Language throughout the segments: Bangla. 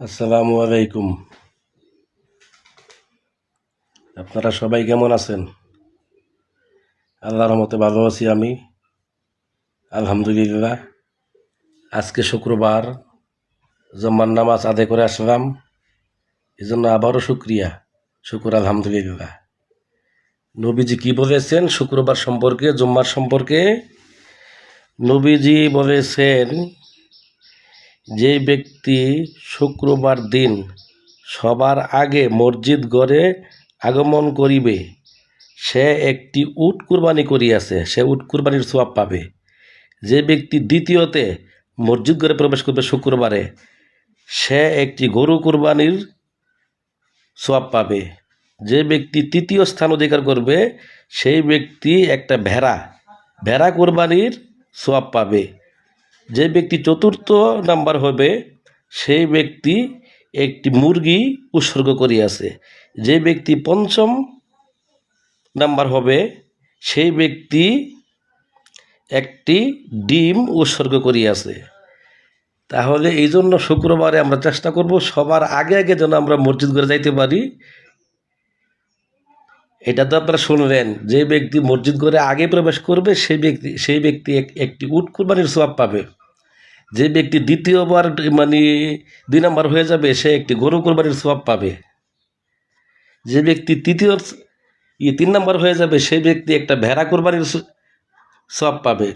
আসসালামু আলাইকুম। আপনারা সবাই কেমন আছেন? আল্লাহর মতে ভালো আছি আমি। আলহামদুলিল্লাহ। আজকে শুক্রবার, জম্মার নামাজ আদায় করে আসলাম। এই জন্য আবারও শুক্রিয়া। শুকুর আলহামদুলিল্লাহ। নবীজি কি বলেছেন শুক্রবার সম্পর্কে, জুম্মার সম্পর্কে? নবীজি বলেছেন যে ব্যক্তি শুক্রবার দিন সবার আগে মসজিদ গড়ে আগমন করিবে, সে একটি উট কুরবানি করিয়াছে, সে উট কুরবানির সোয়াব পাবে। যে ব্যক্তি দ্বিতীয়তে মসজিদ ঘরে প্রবেশ করবে শুক্রবারে, সে একটি গরু কুরবানির সোয়াব পাবে। যে ব্যক্তি তৃতীয় স্থান অধিকার করবে, সেই ব্যক্তি একটা ভেড়া ভেড়া কুরবানির সোয়াব পাবে। যে ব্যক্তি চতুর্থ নাম্বার হবে, সেই ব্যক্তি একটি মুরগি উৎসর্গ করিয়াছে। যে ব্যক্তি পঞ্চম নাম্বার হবে, সেই ব্যক্তি একটি ডিম উৎসর্গ করিয়াছে। তাহলে এই জন্য শুক্রবারে আমরা চেষ্টা করব সবার আগে আগে যেন আমরা মসজিদ করে যাইতে পারি। এটা তো আপনারা শুনলেন, যে ব্যক্তি মসজিদ করে আগে প্রবেশ করবে সেই ব্যক্তি সেই ব্যক্তি এক- একটি উট কুরবানির সোয়াব পাবে। যে ব্যক্তি দ্বিতীয়বার মানে দুই নম্বর হয়ে যাবে, সে একটি গরু কোরবানির সোয়াব পাবে। যে ব্যক্তি তৃতীয় ই তিন নম্বর হয়ে যাবে সেই ব্যক্তি একটা ভেড়া কোরবানির সোয়াব পাবে।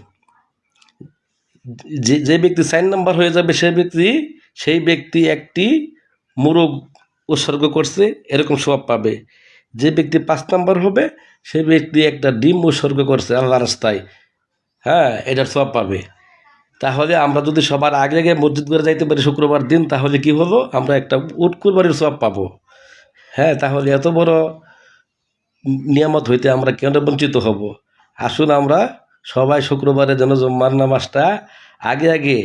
যে যে ব্যক্তি চার নম্বর হয়ে যাবে সেই ব্যক্তি সেই ব্যক্তি একটি মুরগ উৎসর্গ করছে, এরকম সোয়াব পাবে। যে ব্যক্তি পাঁচ নম্বর হবে সেই ব্যক্তি একটা ডিম উৎসর্গ করছে আল্লাহ রাস্তায়। হ্যাঁ এটার সোয়াব পাবে। তাহলে আমরা যদি সবার আগে আগে মসজিদ করে যাইতে পারি শুক্রবার দিন, তাহলে কি হলো? আমরা একটা উট কুরবানির সব পাবো। হ্যাঁ তাহলে এত বড় নিয়ামত হইতে আমরা কেন বঞ্চিত হব? আসুন আমরা সবাই শুক্রবারে যেন জম্মার নামাজটা আগে আগে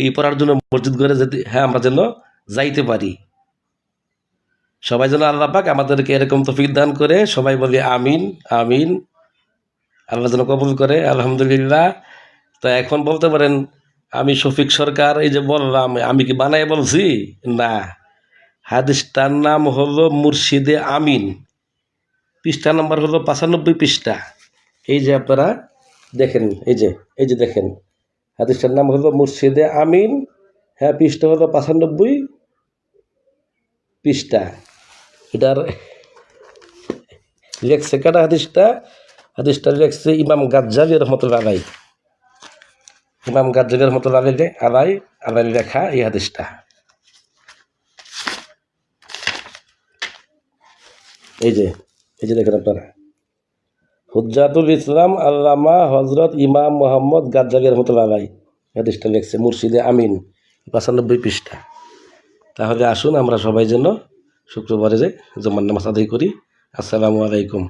ই পড়ার জন্য মসজিদ করে যেতে হ্যাঁ আমরা যেন যাইতে পারি। সবাই যেন আল্লাহ পাক আমাদেরকে এরকম তফিক দান করে সবাই বলি আমিন আমিন। আল্লাহ যেন কবুল করে। আলহামদুলিল্লাহ। তো এখন বলতে পারেন, আমি শফিক সরকার, এই যে বললাম, আমি কি বানাই বলছি? না। হাদিসটার নাম হলো মুর্শিদে আমিন। পৃষ্ঠা নাম্বার হলো পঁচানব্বই পৃষ্ঠা। এই যে আপনারা দেখেন, এই যে এই যে দেখেন, হাদিসটার নাম হলো মুর্শিদে আমিন। হ্যাঁ পৃষ্ঠা হলো পঁচানব্বই পৃষ্ঠা। এটার লেখছে কেটা হাদিসটা? হাদিসটা লেখছে ইমাম গাজ্জালি রহমতুল্লাহ আলাই ইমাম গাজ্জালি রহমতুল্লাহ আলাই আলাই আলাই লেখা এই হাদিসটা। এই যে এই যে দেখেন আপনারা। হুজ্জাতুল ইসলাম আল্লামা হজরত ইমাম মোহাম্মদ গাজ্জালি রহমতুল্লাহ আলাই হাদিসটা লেখছে মুর্শিদে আমিন, পঁচানব্বই পৃষ্ঠা। তাহলে আসুন আমরা সবাই যেন শুক্রবারে যে জমান নামাজ আদায় করি। আসসালামু আলাইকুম।